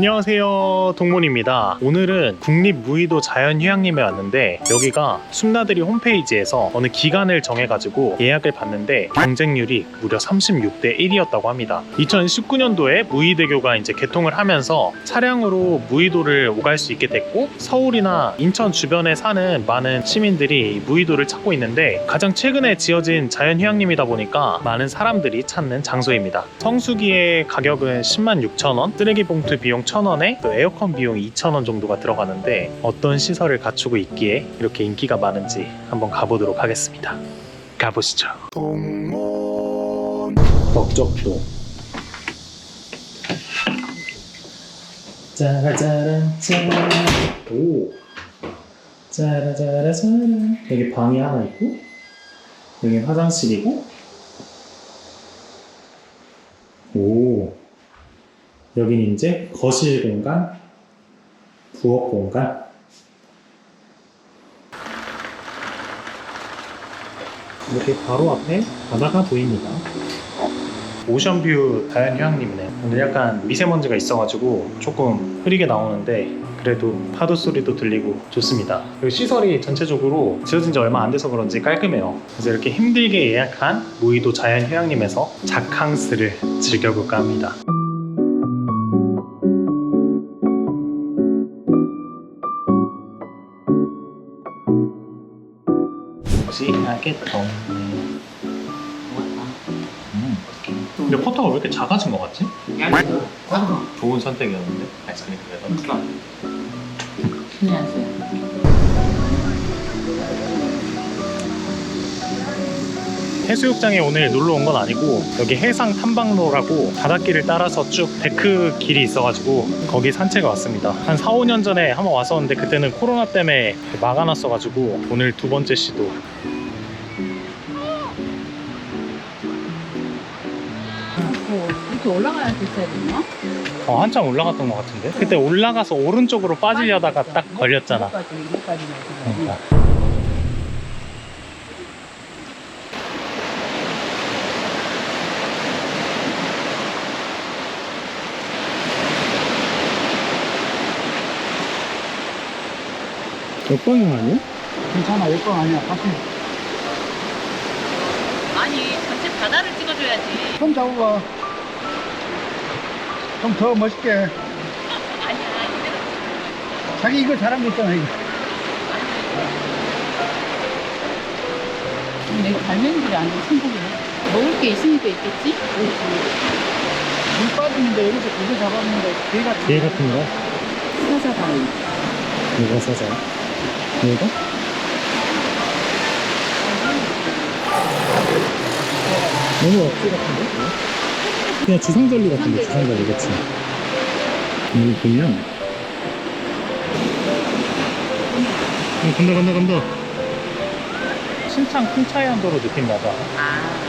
안녕하세요 동문입니다. 오늘은 국립무의도 자연휴양림에 왔는데 여기가 숨나들이 홈페이지에서 어느 기간을 정해가지고 예약을 받는데 경쟁률이 무려 36대 1이었다고 합니다. 2019년도에 무의대교가 이제 개통을 하면서 차량으로 무의도를 오갈 수 있게 됐고 서울이나 인천 주변에 사는 많은 시민들이 무의도를 찾고 있는데 가장 최근에 지어진 자연휴양림이다 보니까 많은 사람들이 찾는 장소입니다. 성수기의 가격은 10만 6천 원 쓰레기 봉투 비용 1,000원에 또 에어컨 비용 2,000원 정도가 들어가는데 어떤 시설을 갖추고 있기에 이렇게 인기가 많은지 한번 가보도록 하겠습니다. 가보시죠. 덕적도 짜라짜란 짠. 오. 짜라짜라짜란. 여기 방이 하나 있고 여기 화장실이고 오. 여기는 이제 거실 공간, 부엌 공간. 이렇게 바로 앞에 바다가 보입니다. 오션뷰 자연휴양림이네. 오늘 약간 미세먼지가 있어가지고 조금 흐리게 나오는데 그래도 파도 소리도 들리고 좋습니다. 그리고 시설이 전체적으로 지어진 지 얼마 안 돼서 그런지 깔끔해요. 그래서 이렇게 힘들게 예약한 무의도 자연휴양림에서 자캉스를 즐겨볼까 합니다. 무시하겠다. 음. 근데 포터가 왜 이렇게 작아진 것 같지? 좋은 선택이었는데 아이스크림 그래서 해수욕장에 오늘 놀러 온 건 아니고 여기 해상 탐방로라고 바닷길을 따라서 쭉 데크 길이 있어가지고 거기 산책을 왔습니다 한 4, 5년 전에 한번 왔었는데 그때는 코로나 때문에 막아놨어가지고 오늘 두 번째 시도 어, 한참 올라갔던 것 같은데 그때 올라가서 오른쪽으로 빠지려다가 딱 걸렸잖아 여기까지, 여기까지 그러니까. 옆방향 아니야? 괜찮아, 여건 아니야. 같이 아니 전체 바다를 찍어줘야지 손 잡아봐. 좀 더 멋있게. 아니야 이대로 자기 이거 잘한 거 있잖아, 이거. 내 갈매기들이 아니고 천국이네 먹을 게 있으니까 있겠지? 물 빠지는데 여기서 고개 잡았는데 개 같은 개 같은 거? 사자 바위 이거 사자 이거? 너무 억지 같은데? 그냥 지상절리 같은 데 지상절리 그치? 여기 보면 어, 간다 간다 간다. 신창 쿵차이안도로 느낌 나다. 아.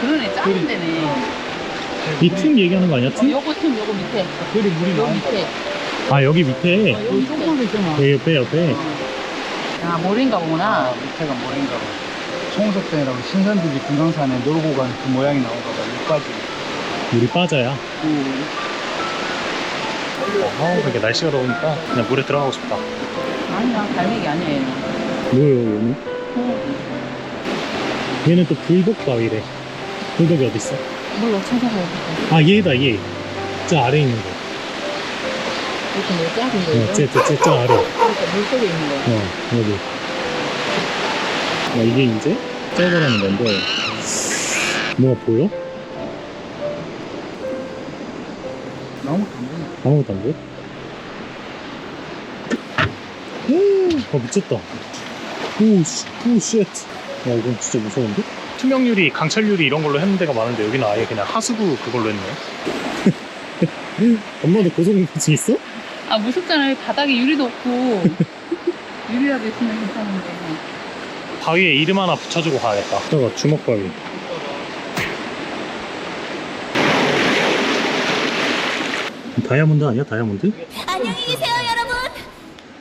그러네 작은 데네. 이 틈 얘기하는 거 아니야 어, 틈? 요거 틈 요거 밑에. 그리 물이 요. 밑에. 아 여기 밑에? 어, 요 여기 밑에. 있잖아. 여기 옆에 옆에 아 모래인가 보구나. 아, 밑에가 뭐인가 봐. 청석산이라고 신선들이 금강산에 놀고 간 그 모양이 나온가 봐. 여기까지. 물이 빠져야 음. 어, 그렇게 날씨가 더우니까 그냥 물에 들어가고 싶다 아니야 갈매기 아니야 얘는 뭐예요 얘는? 어, 얘는 또 불독 바위래 불독이 어딨어? 몰라 찾아봐야겠다 아 얘다 얘. 저 아래 있는 거. 이렇게 뭐 작은 거 어, 쟤, 쟤, 쟤, 저 아래. 어, 그러니까 물속에 있는 거야 여기. 아, 이게 이제 쩔거라는 건데. 뭐가 보여? 너무 감동이야. 아무것도 안 보여? 오, 아, 미쳤다. 오, 씨, 오, 쉣. 야, 이건 진짜 무서운데? 투명유리, 강철유리 이런 걸로 했는 데가 많은데 여기는 아예 그냥 하수구 그걸로 했네. 엄마도 고소공포증 있어? 아 무섭잖아 바닥에 유리도 없고 유리라도 있으면 괜찮은데 바위에 이름 하나 붙여주고 가야겠다. 저거 주먹 바위. 다이아몬드 아니야? 다이아몬드? 안녕히 계세요, 여러분.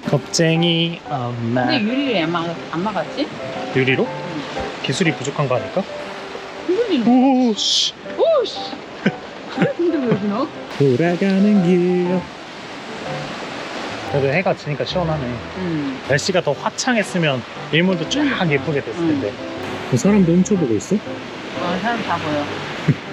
겁쟁이 엄마. 근데 유리를 안, 막, 안 막았지? 유리로? 기술이 부족한 거 아닐까? 흔들리는 오, 씨. 오씨 왜 흔들어 여기 너? 돌아가는 길 그래도 해가 지니까 시원하네 음. 날씨가 더 화창했으면 일몰도 쫙 예쁘게 됐을 음. 텐데 사람도 훔쳐보고 있어? 어, 사람 다 보여.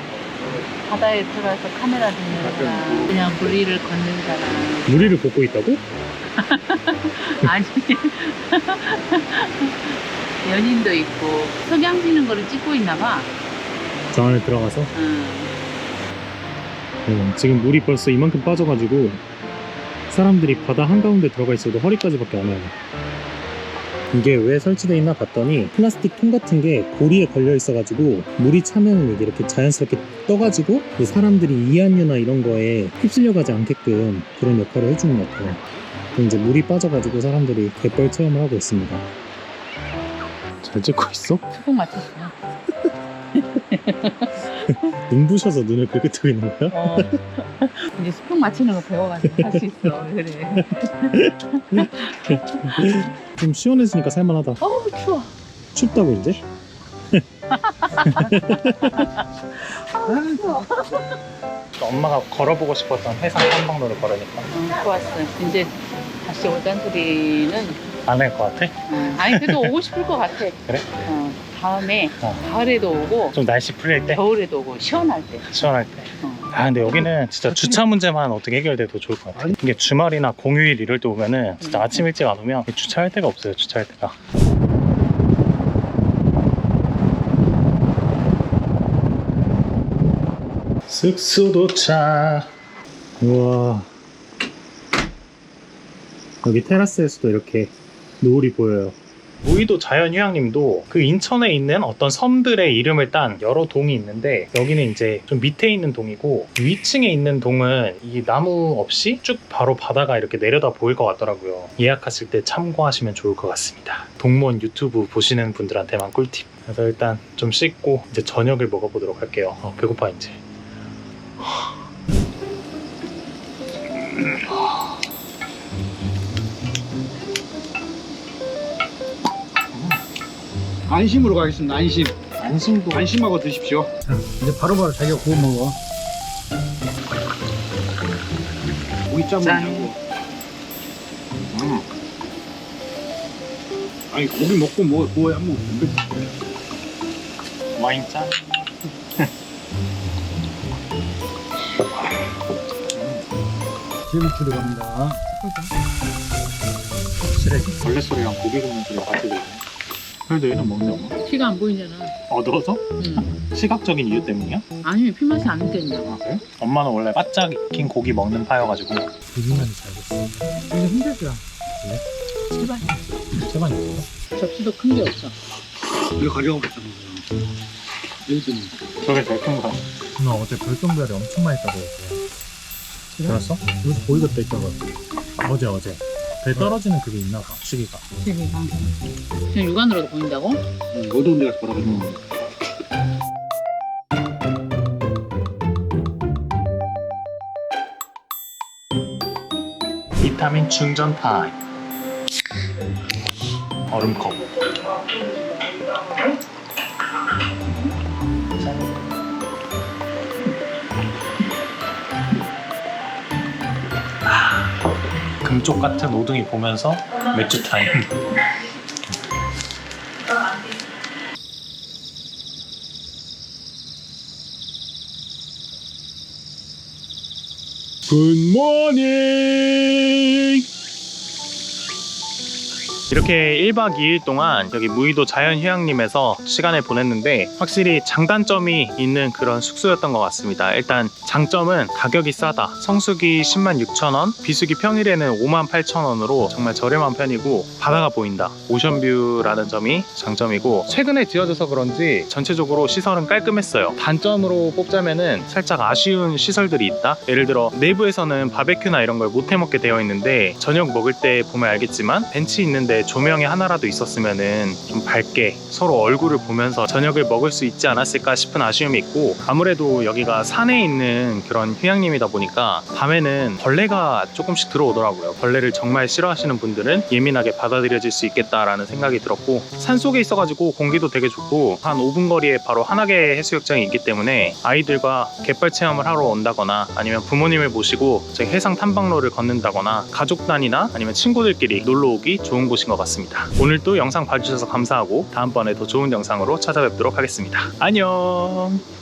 바다에 들어가서 카메라 찍는 사람, 그냥 무리를 걷는 사람. 무리를 걷고 있다고? 아니. 연인도 있고, 석양 지는 거를 찍고 있나 봐. 저 안에 들어가서 응. 어, 지금 물이 벌써 이만큼 빠져가지고 사람들이 바다 한가운데 들어가 있어도 허리까지밖에 안 와요. 이게 왜 설치되어 있나 봤더니 플라스틱 통 같은 게 고리에 걸려 있어가지고 물이 차면 이게 이렇게 자연스럽게 떠가지고 이 사람들이 이안류나 이런 거에 휩쓸려 가지 않게끔 그런 역할을 해주는 것 같아요. 그럼 이제 물이 빠져가지고 사람들이 갯벌 체험을 하고 있습니다. 잘 찍고 있어? 수국 맞췄어. 눈부셔서 눈을 그렇게 뜨고 있는 거야? 어. 이제 수평 맞추는 거 배워가지고 할 수 있어. 그래. 좀 시원해지니까 살만하다. 어우, 추워. 춥다고 이제? 아우, 추워. 엄마가 걸어보고 싶었던 해상 탐방로를 걸으니까 어, 좋았어. 이제 다시 올간 소리는 안 할 것 같아? 어, 아니 그래도 오고 싶을 것 같아. 그래? 어, 다음에 어. 가을에도 오고 좀 날씨 풀릴 때? 겨울에도 오고 시원할 때. 시원할 때? 어. 아 근데 여기는 진짜 주차 문제만 어떻게 해결돼도 좋을 것 같아 이게 주말이나 공휴일 이럴 때 오면은 진짜 음. 아침 일찍 안 오면 주차할 데가 없어요 주차할 데가 숙소 도착 우와 여기 테라스에서도 이렇게 노을이 보여요 무의도 자연휴양림도 그 인천에 있는 어떤 섬들의 이름을 딴 여러 동이 있는데 여기는 이제 좀 밑에 있는 동이고 위층에 있는 동은 이 나무 없이 쭉 바로 바다가 이렇게 내려다 보일 것 같더라고요. 예약하실 때 참고하시면 좋을 것 같습니다. 동무원 유튜브 보시는 분들한테만 꿀팁. 그래서 일단 좀 씻고 이제 저녁을 먹어보도록 할게요. 어, 배고파 이제. 안심으로 가겠습니다. 안심. 안심도 안심하고 드십시오. 자, 이제 바로바로 자기가 구워 먹어. 고기 짬을 짠. 하고. 음. 아니 고기 먹고 뭐 뭐야 뭐. 와인 짠. 제비 들어갑니다. 확실히 벌레 소리랑 고기 굽는 소리가 같이 들리네. 그래도 얘는 먹냐고? 피가 안 보이잖아. 어두워서? 응. 시각적인 이유 때문이야? 아니면 피 맛이 안 느껴진다. 아 그래? 엄마는 원래 바짝 익힌 고기 먹는 파여가지고 비빔면이 잘 됐어. 이제 힘들더라. 제발. 제발 있어. 접시도 큰 게 없어. 이거 가져가고 있잖아. 일등. 저게 제일 큰 거야. 누나 어제 별똥별이 엄청 많이 따고 있어. 들었어? 여기서 떠 있다고. 어제 어제. 배 떨어지는 그게 있나 봐. 시기가. 제비가. 지금 육안으로도 보인다고? 어두운 데 가서 보라고. 음. 비타민 충전 타임. 얼음컵. 금쪽 같은 오둥이 보면서 맥주 타임. 굿모닝! 이렇게 1박 2일 동안 여기 무의도 자연휴양림에서 시간을 보냈는데 확실히 장단점이 있는 그런 숙소였던 것 같습니다. 일단 장점은 가격이 싸다. 성수기 10만 6천 원, 비수기 평일에는 5만 8천 원으로 정말 저렴한 편이고 바다가 보인다. 오션뷰라는 점이 장점이고 최근에 지어져서 그런지 전체적으로 시설은 깔끔했어요. 단점으로 뽑자면은 살짝 아쉬운 시설들이 있다. 예를 들어 내부에서는 바베큐나 이런 걸 못 해먹게 되어 있는데 저녁 먹을 때 보면 알겠지만 벤치 있는데 조명이 하나라도 있었으면은 좀 밝게 서로 얼굴을 보면서 저녁을 먹을 수 있지 않았을까 싶은 아쉬움이 있고 아무래도 여기가 산에 있는 그런 휴양림이다 보니까 밤에는 벌레가 조금씩 들어오더라고요. 벌레를 정말 싫어하시는 분들은 예민하게 받아들여질 수 있겠다라는 생각이 들었고 산 속에 있어가지고 공기도 되게 좋고 한 5분 거리에 바로 한화계 해수욕장이 있기 때문에 아이들과 갯벌 체험을 하러 온다거나 아니면 부모님을 모시고 해상 탐방로를 걷는다거나 가족 단위나 아니면 친구들끼리 놀러 오기 좋은 곳인 것 같습니다. 오늘도 영상 봐주셔서 감사하고 다음번에 더 좋은 영상으로 찾아뵙도록 하겠습니다. 안녕.